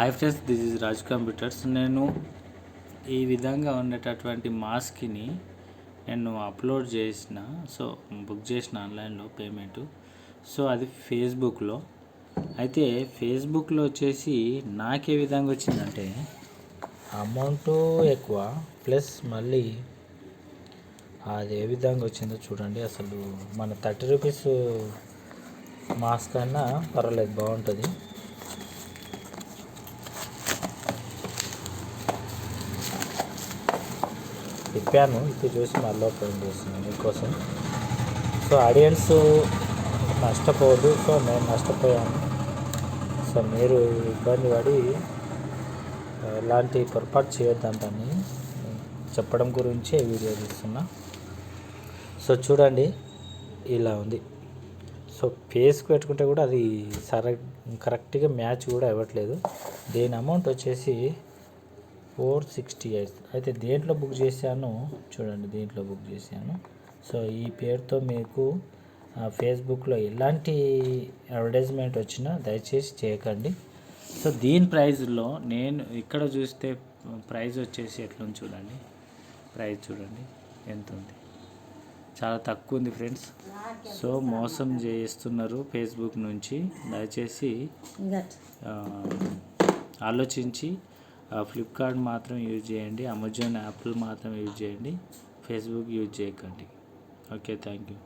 Hi friends this is Raj computers నేను ఈ విధంగా ఉండేటటువంటి మాస్క్ని నేను అప్లోడ్ చేసిన సో బుక్ చేసిన ఆన్లైన్లో పేమెంట్ సో అది ఫేస్బుక్లో అయితే ఫేస్బుక్లో వచ్చేసి నాకే విధంగా వచ్చిందంటే అమౌంట్ ఎక్కువ ప్లస్ మళ్ళీ అది ఏ విధంగా వచ్చిందో చూడండి. అసలు మన థర్టీ రూపీస్ మాస్క్ అన్నా పర్వాలేదు బాగుంటుంది. తిప్పాను ఇప్పుడు చూసి మళ్ళీ ఫోన్ చేస్తున్నాను మీకోసం. So audience నష్టపోదు. సో నేను నష్టపోయాను. సో మీరు ఇబ్బంది పడి ఎలాంటి పొరపాటు చేయొద్దంటని చెప్పడం గురించి వీడియో తీస్తున్నా. సో చూడండి ఇలా ఉంది. సో ఫేస్కి పెట్టుకుంటే కూడా అది సర కరెక్ట్గా మ్యాచ్ కూడా ఇవ్వట్లేదు దీని అమౌంట్ వచ్చేసి ఫోర్ సిక్స్టీ ఎయిట్. అయితే దేంట్లో బుక్ చేశాను? చూడండి దీంట్లో బుక్ చేశాను? సో ఈ పేరుతో మీకు ఫేస్బుక్లో ఎలాంటి అడ్వర్టైజ్మెంట్ వచ్చినా దయచేసి చేయకండి. సో దీని ప్రైస్లో నేను ఇక్కడ చూస్తే ప్రైస్ వచ్చేసి ఎట్లుంది చూడండి. ప్రైస్ చూడండి ఎంత ఉంది చాలా తక్కువ ఉంది ఫ్రెండ్స్. సో మోసం చేస్తున్నారు ఫేస్బుక్ నుంచి. దయచేసి ఆలోచించి ఫ్లిప్కార్ట్ మాత్రం యూజ్ చేయండి. అమెజాన్ యాప్లు మాత్రం యూజ్ చేయండి. ఫేస్బుక్ యూజ్ చేయకండి. Okay thank you